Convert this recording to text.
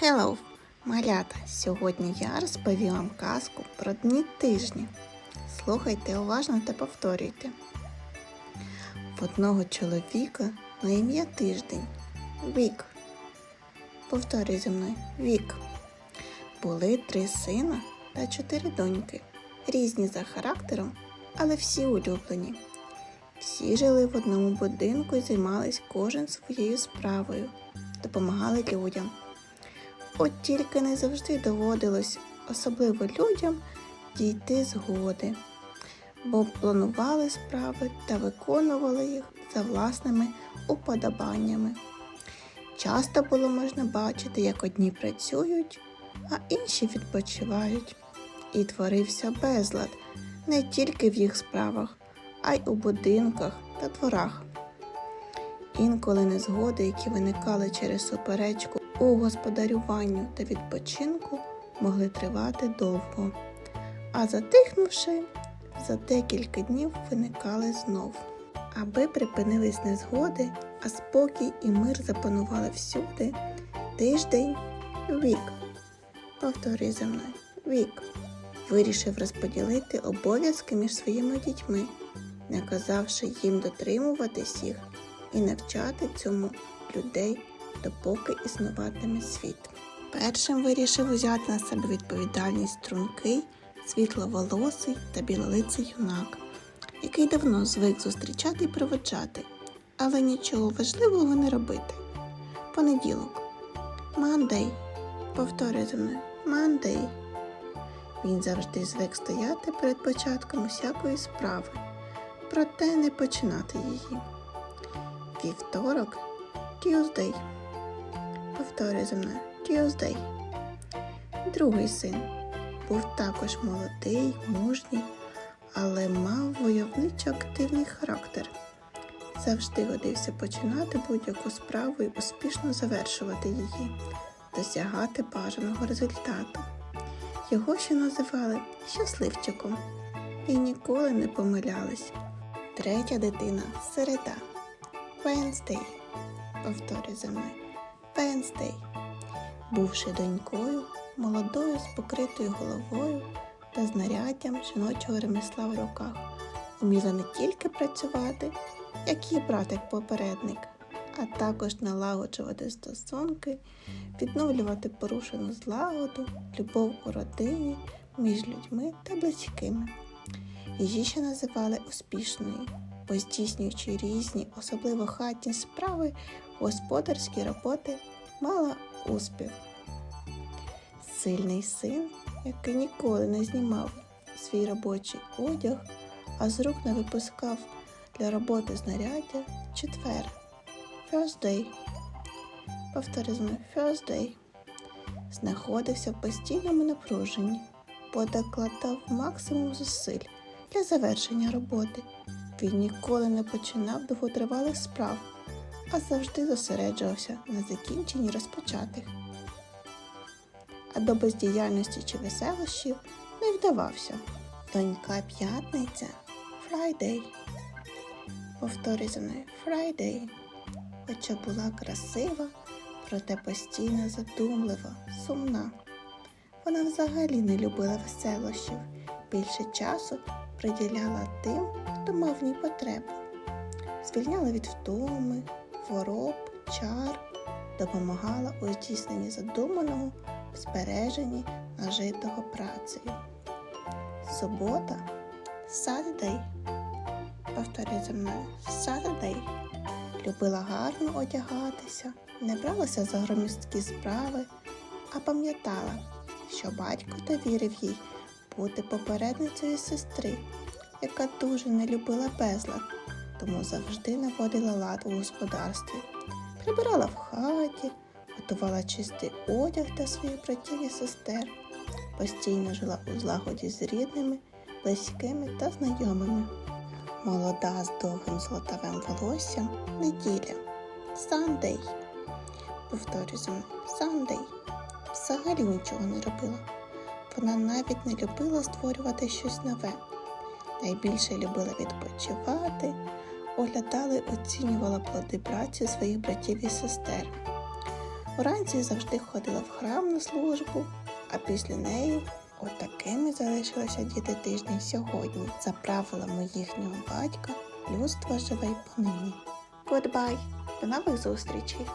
Hello, малята! Сьогодні я розповім вам казку про дні тижні. Слухайте уважно та повторюйте. В одного чоловіка на ім'я тиждень. Вік. Повторюй зі мною. Вік. Були три сина та чотири доньки. Різні за характером, але всі улюблені. Всі жили в одному будинку і займались кожен своєю справою, допомагали людям. От тільки не завжди доводилось, особливо людям, дійти згоди, бо планували справи та виконували їх за власними уподобаннями. Часто було можна бачити, як одні працюють, а інші відпочивають. І творився безлад не тільки в їх справах, а й у будинках та дворах. Інколи незгоди, які виникали через суперечку у господарюванню та відпочинку, могли тривати довго, а затихнувши, за декілька днів виникали знов. Аби припинились незгоди, а спокій і мир запанували всюди, тиждень вік. Повторюй за мною вік. Вирішив розподілити обов'язки між своїми дітьми, наказавши їм дотримуватись їх і навчати цьому людей, допоки існуватиме світ. Першим вирішив узяти на себе відповідальність стрункий, світловолосий та білолиций юнак, який давно звик зустрічати і проводжати, але нічого важливого не робити. Понеділок. Мандей. Повторюй за мною. Мандей. Він завжди звик стояти перед початком усякої справи, проте не починати її. Вівторок Tuesday. Повторюй за мною Tuesday. Другий син був також молодий, мужній, але мав войовничо активний характер. Завжди годився починати будь-яку справу і успішно завершувати її, досягати бажаного результату. Його ще називали щасливчиком і ніколи не помилялись. Третя дитина середа. Wednesday. Повторюй за мною. Wednesday. Бувши донькою, молодою з покритою головою та знаряддям жіночого ремесла в руках, уміла не тільки працювати, як її братик-попередник, а також налагоджувати стосунки, відновлювати порушену злагоду, любов у родині між людьми та близькими. Її ще називали успішною, бо здійснюючи різні, особливо хатні справи, господарські роботи, мала успіх. Сильний син, який ніколи не знімав свій робочий одяг, а з рук не випускав для роботи знаряддя четвер. First day. Повтори First day. Знаходився в постійному напруженні, бо докладав максимум зусиль для завершення роботи. Він ніколи не починав довготривалих справ, а завжди зосереджувався на закінченні розпочатих. А до бездіяльності чи веселощів не вдавався. Донька п'ятниця Friday. Повторюй за мною Friday. Хоча була красива, проте постійно задумлива, сумна. Вона взагалі не любила веселощів, більше часу приділяла тим, хто мав в ній потребу. Звільняла від втоми, хвороб, чар, допомагала у здійсненні задуманого в збереженні нажитого працею. Субота Saturday. Повторюй за мною Saturday. Любила гарно одягатися, не бралася за громісткі справи, а пам'ятала, що батько довірив їй бути попередницею сестри, яка дуже не любила безлад, тому завжди наводила лад у господарстві, прибирала в хаті, готувала чистий одяг для своїх братів і сестер, постійно жила у злагоді з рідними, близькими та знайомими. Молода з довгим золотавим волоссям неділя. Сандей. Повторюю. Сандей. Взагалі нічого не робила. Вона навіть не любила створювати щось нове. Найбільше любила відпочивати, оглядала і оцінювала плоди праці своїх братів і сестер. Уранці завжди ходила в храм на службу, а після неї отакими залишилися діти тижня сьогодні. За правилами їхнього батька людство живе й понині. Goodbye! До нових зустрічей!